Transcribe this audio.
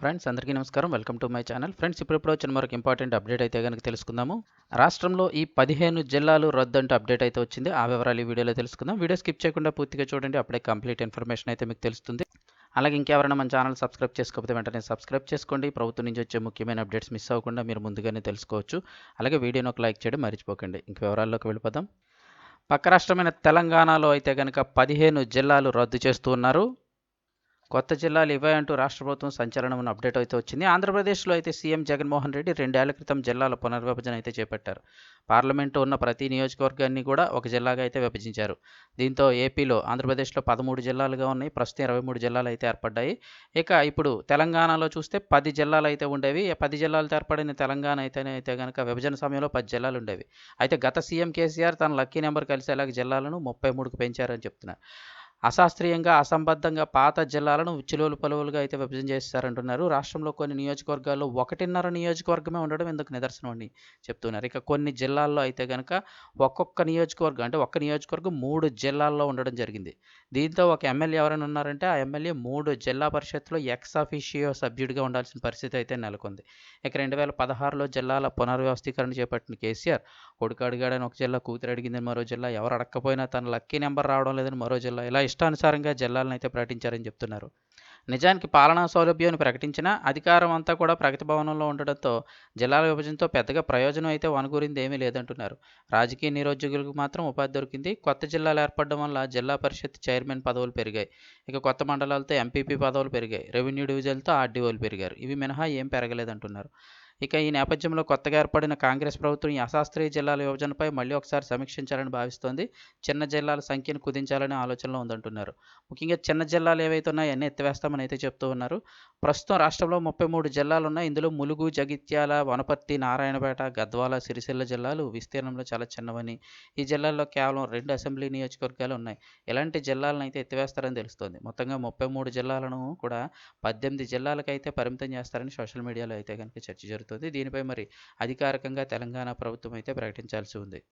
Friends అందరికీ నమస్కారం. Welcome to my channel. Friends ఇప్పుడు వచ్చిన మరొక ఇంపార్టెంట్ అప్డేట్ అయితే కనుక తెలుసుకుందాము. రాష్ట్రంలో ఈ పదిహేను జిల్లాలు రద్దు అంటూ అప్డేట్ అయితే వచ్చింది. ఆ వివరాలు ఈ వీడియోలో తెలుసుకుందాం. వీడియో స్కిప్ చేయకుండా పూర్తిగా చూడండి. అప్పుడే కంప్లీట్ ఇన్ఫర్మేషన్ అయితే మీకు తెలుస్తుంది. అలాగే ఇంకెవరైనా మన ఛానల్ సబ్స్క్రైబ్ చేసుకోకపోతే వెంటనే సబ్స్క్రైబ్ చేసుకోండి. ప్రభుత్వం నుంచి వచ్చే ముఖ్యమైన అప్డేట్స్ మిస్ అవ్వకుండా మీరు ముందుగానే తెలుసుకోవచ్చు. అలాగే వీడియోని ఒక లైక్ చేయడం మర్చిపోకండి. ఇంక వివరాల్లోకి వెళ్ళిపోదాం. పక్క రాష్ట్రమైన తెలంగాణలో అయితే కనుక పదిహేను జిల్లాలు రద్దు చేస్తూ ఉన్నారు. కొత్త జిల్లాలు ఇవే అంటూ రాష్ట్ర ప్రభుత్వం సంచలనం అప్డేట్ అయితే వచ్చింది. ఆంధ్రప్రదేశ్లో అయితే సీఎం జగన్మోహన్ రెడ్డి రెండేళ్ళ క్రితం జిల్లాల పునర్విభజన అయితే చేపట్టారు. పార్లమెంటు ఉన్న ప్రతి నియోజకవర్గాన్ని కూడా ఒక జిల్లాగా అయితే విభజించారు. దీంతో ఏపీలో ఆంధ్రప్రదేశ్లో పదమూడు జిల్లాలుగా ఉన్నాయి. ప్రస్తుతం ఇరవై మూడు జిల్లాలు అయితే ఏర్పడ్డాయి. ఇక ఇప్పుడు తెలంగాణలో చూస్తే పది జిల్లాలు అయితే ఉండేవి. పది జిల్లాలతో ఏర్పడిన తెలంగాణ అయితేనే అయితే కనుక విభజన సమయంలో పది జిల్లాలు ఉండేవి. అయితే గత సీఎం కేసీఆర్ తన లక్కీ నెంబర్ కలిసేలాగా జిల్లాలను ముప్పై మూడుకు పెంచారని చెప్తున్నారు. అశాస్త్రీయంగా అసంబద్ధంగా పాత జిల్లాలను ఉచ్చులోలు పలువులుగా అయితే విభజన చేస్తారంటున్నారు రాష్ట్రంలో కొన్ని నియోజకవర్గాల్లో ఒకటిన్నర నియోజకవర్గమే ఉండడం ఎందుకు నిదర్శనం అని చెప్తున్నారు. ఇక కొన్ని జిల్లాల్లో అయితే కనుక ఒక్కొక్క నియోజకవర్గం అంటే ఒక్క నియోజకవర్గం మూడు జిల్లాల్లో ఉండడం జరిగింది. దీంతో ఒక ఎమ్మెల్యే ఎవరైనా ఉన్నారంటే ఆ ఎమ్మెల్యే మూడు జిల్లా పరిషత్లో ఎక్స్ అఫీషియో సభ్యుడిగా ఉండాల్సిన పరిస్థితి అయితే నెలకొంది. ఇక రెండు వేల పదహారులో జిల్లాల పునర్వ్యవస్థీకరణ చేపట్టిన కేసీఆర్ కొడుకు అడిగాడని ఒక జిల్లా కూతురు అడిగిందని మరో జిల్లా ఎవరు అడగకపోయినా తన లక్కీ నెంబర్ రావడం లేదని మరో జిల్లా ఇలా ఇష్టానుసారంగా జిల్లాలను అయితే ప్రకటించారని చెప్తున్నారు. నిజానికి పాలనా సౌలభ్యాన్ని ప్రకటించిన అధికారం అంతా కూడా ప్రగతి భవనంలో ఉండడంతో జిల్లాల విభజనతో పెద్దగా ప్రయోజనం అయితే వనగూరింది ఏమీ లేదంటున్నారు. రాజకీయ నిరుద్యోగులకు మాత్రం ఉపాధి దొరికింది. కొత్త జిల్లాలు ఏర్పడడం వల్ల జిల్లా పరిషత్ చైర్మన్ పదవులు పెరిగాయి. ఇక కొత్త మండలాలతో ఎంపీపీ పదవులు పెరిగాయి. రెవెన్యూ డివిజన్లతో ఆర్డీఓలు పెరిగారు. ఇవి మినహా ఏం పెరగలేదంటున్నారు. ఇక ఈ నేపథ్యంలో కొత్తగా ఏర్పడిన కాంగ్రెస్ ప్రభుత్వం ఈ అశాస్త్రీయ జిల్లాల విభజనపై మళ్ళీ ఒకసారి సమీక్షించాలని భావిస్తోంది. చిన్న జిల్లాల సంఖ్యను కుదించాలనే ఆలోచనలో ఉందంటున్నారు. ముఖ్యంగా చిన్న జిల్లాలు ఏవైతే ఉన్నాయో అన్నీ ఎత్తివేస్తామని అయితే చెప్తూ ఉన్నారు. ప్రస్తుతం రాష్ట్రంలో ముప్పై మూడు జిల్లాలు ఉన్నాయి ఇందులో ములుగు జగిత్యాల వనపర్తి నారాయణపేట గద్వాల సిరిసిల్ల జిల్లాలు విస్తీర్ణంలో చాలా చిన్నవని. ఈ జిల్లాల్లో కేవలం రెండు అసెంబ్లీ నియోజకవర్గాలు ఉన్నాయి. ఇలాంటి జిల్లాలను అయితే ఎత్తివేస్తారని తెలుస్తోంది. మొత్తంగా ముప్పై మూడు జిల్లాలను కూడా పద్దెనిమిది జిల్లాలకైతే పరిమితం చేస్తారని సోషల్ మీడియాలో అయితే కనుక చర్చ జరుగుతుంది. దీనిపై మరి అధికారికంగా తెలంగాణ ప్రభుత్వం అయితే ప్రకటించాల్సి ఉంది.